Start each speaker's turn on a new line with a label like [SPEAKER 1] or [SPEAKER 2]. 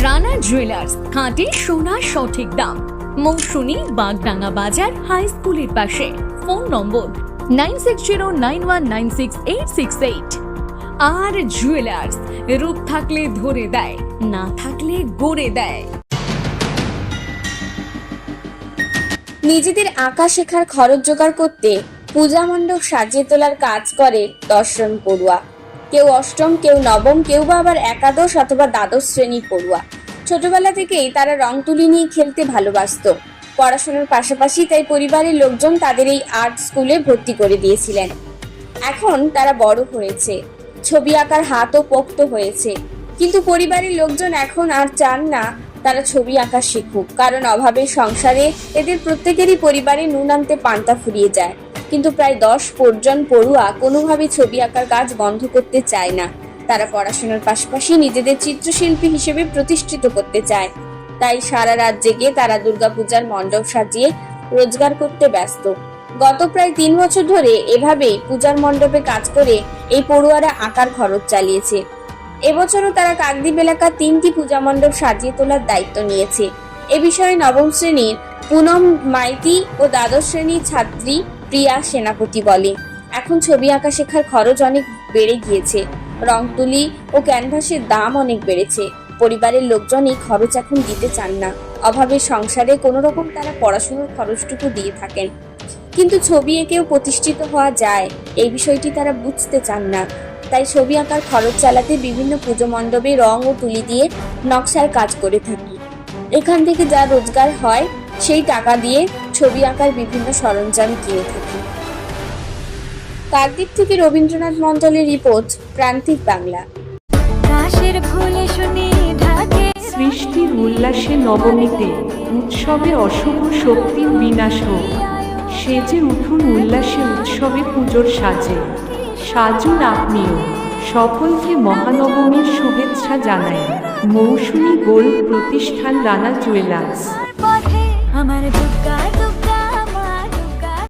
[SPEAKER 1] Rana jewellers খাঁটি সোনা সঠিক দাম। মৌসুমী বাগডাঙ্গা বাজার হাই স্কুলের পাশে। Phone number nine six zero nine one nine six eight six eight আর জুয়েলার্স রূপ থাকলে ধরে দেয়, না থাকলে গড়ে দেয়।
[SPEAKER 2] নিজেদের আঁকা শেখার খরচ জোগাড় করতে পূজা মণ্ডপ সাজিয়ে তোলার কাজ করে দর্শন পড়ুয়া। কেউ অষ্টম, কেউ নবম, কেউ বা আবার একাদশ অথবা দ্বাদশ শ্রেণির পড়ুয়া। ছোটবেলা থেকেই তারা রং তুলি নিয়ে খেলতে ভালোবাসতো। পড়াশোনার পাশাপাশি তাই পরিবারের লোকজন তাদের এই আর্ট স্কুলে ভর্তি করে দিয়েছিলেন। এখন তারা বড় হয়েছে। ছবি আঁকার হাতও পোক্ত হয়েছে। কিন্তু পরিবারের লোকজন এখন আর চান না তারা ছবি আঁকা শিখুক। কারণ অভাবের সংসারে এদের প্রত্যেকেরই পরিবারে নুন আনতে পান্তা ফুরিয়ে যায়। কিন্তু প্রায় দশ পর্যন পড়ুয়া কোনোভাবে ছবি আঁকার কাজ বন্ধ করতে চায় না। তারা পড়াশোনার পাশাপাশি নিজেদের চিত্রশিল্পী হিসেবে প্রতিষ্ঠিত করতে চায়। তাই সারা রাত জেগে তারা দুর্গাপূজার মণ্ডপ সাজিয়ে রোজগার করতে ব্যস্ত। গত প্রায় তিন বছর ধরে এভাবেই পূজার মণ্ডপে কাজ করে এই পড়ুয়ারা আঁকার খরচ চালিয়েছে। এবছরও তারা কাকদ্বীপ এলাকার তিনটি পূজা মণ্ডপ সাজিয়ে তোলার দায়িত্ব নিয়েছে। এ বিষয়ে নবম শ্রেণির পুনম মাইতি ও দ্বাদশ শ্রেণির ছাত্রী প্রিয়া সেনাপতি বলে। এখন ছবি আঁকা শেখার খরচ অনেক বেড়ে গিয়েছে। রং তুলি ও ক্যানভাসের দাম অনেক বেড়েছে। পরিবারের লোকজন এই খরচ এখন দিতে চান না। অভাবের সংসারে কোনো রকম তারা পড়াশুনোর খরচটুকু দিয়ে থাকেন। কিন্তু ছবি এঁকেও প্রতিষ্ঠিত হওয়া যায়, এই বিষয়টি তারা বুঝতে চান না। তাই ছবি আঁকার খরচ চালাতে বিভিন্ন পুজো মণ্ডপে রং ও তুলি দিয়ে নকশার কাজ করে থাকি। এখান থেকে যা রোজগার হয়, সেই টাকা দিয়ে ছবি আঁকার বিভিন্ন সরঞ্জাম কিনে থাকি। কাকদ্বীপ থেকে রবীন্দ্রনাথ মন্ডলের রিপোর্ট প্রান্তিক বাংলা।
[SPEAKER 3] কাশের ভুলে শুনি ঢাকে।
[SPEAKER 4] সৃষ্টির উল্লাসে নবমীতে উৎসবে অশুভ শক্তির বিনাশ হোক। সেজে উঠুন উল্লাসে উৎসবে পুজোর সাজে। সাজুন আপনিও সকলকে মহানবমীর শুভেচ্ছা জানায় মৌসুমী গোল্ড প্রতিষ্ঠান রানা জুয়েলার্স।
[SPEAKER 3] আমার বুকা দুঃখ